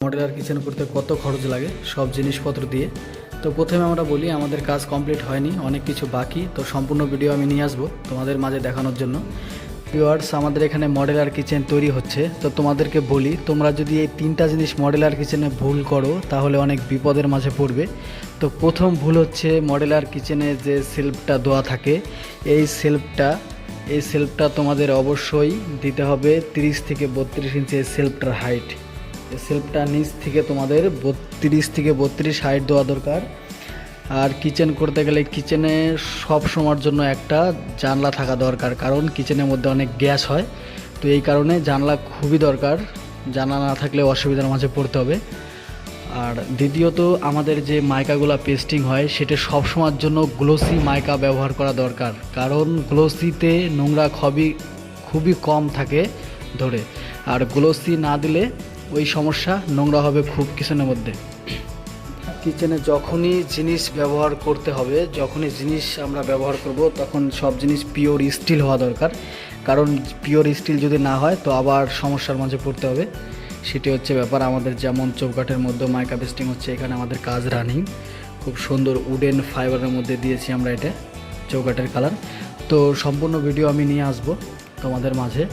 মডেলার kitchen করতে কত খরচ লাগে, সব জিনিসপত্র দিয়ে। তো প্রথমে আমরা বলি, আমাদের কাজ কমপ্লিট হয়নি, অনেক কিছু বাকি। তো সম্পূর্ণ ভিডিও আমি নিয়ে আসব তোমাদের মাঝে দেখানোর জন্য। ভিউয়ার্স আমাদের এখানে মডেলার কিচেন তৈরি হচ্ছে। তো তোমাদেরকে বলি, তোমরা যদি এই তিনটা জিনিস মডেলার কিচেনে ভুল করো, তাহলে অনেক বিপদের মাঝে পড়বে। তো প্রথম ভুল হচ্ছে মডেলার কিচেনে যে সেলফটা দেওয়া থাকে, এই সেলফটা এই সেলফটা তোমাদের অবশ্যই দিতে হবে তিরিশ থেকে বত্রিশ ইঞ্চি এই সেলফটার হাইট। সেলফটা নিচ থেকে তোমাদের বত্রিশ থেকে বত্রিশ হাইট দেওয়া দরকার। আর কিচেন করতে গেলে কিচেনে সব সময়ের জন্য একটা জানলা থাকা দরকার, কারণ কিচেনের মধ্যে অনেক গ্যাস হয়। তো এই কারণে জানলা খুবই দরকার, জানলা না থাকলে অসুবিধার মাঝে পড়তে হবে। আর দ্বিতীয়ত আমাদের যে মাইকাগুলো পেস্টিং হয়, সেটা সব সময়ের জন্য গ্লোসি মাইকা ব্যবহার করা দরকার, কারণ গ্লোসিতে নোংরা খুবই খুবই কম থাকে ধরে। আর গ্লোসি না দিলে ওই সমস্যা, নোংরা হবে খুব কিচেনের মধ্যে। কিচেনে যখনই জিনিস ব্যবহার করতে হবে, যখনই জিনিস আমরা ব্যবহার করব, তখন সব জিনিস পিওর স্টিল হওয়া দরকার। কারণ পিওর স্টিল যদি না হয়, তো আবার সমস্যার মাঝে পড়তে হবে। সেটি হচ্ছে ব্যাপার, আমাদের যেমন চৌকাঠের মধ্যে মাইকা পেস্টিং হচ্ছে, এখানে আমাদের কাজ রানিং খুব সুন্দর উডেন ফাইবারের মধ্যে দিয়েছি আমরা এটা, চৌকাঠের কালার তো সম্পূর্ণ ভিডিও আমি নিয়ে আসব তোমাদের মাঝে।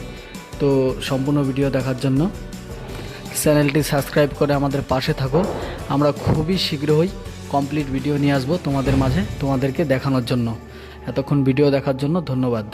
তো সম্পূর্ণ ভিডিও দেখার জন্য চ্যানেলটি সাবস্ক্রাইব করে আমাদের পাশে থাকো। আমরা খুবই শীঘ্রই কমপ্লিট ভিডিও নিয়ে আসব তোমাদের মাঝে তোমাদেরকে দেখানোর জন্য। এতক্ষণ ভিডিও দেখার জন্য ধন্যবাদ।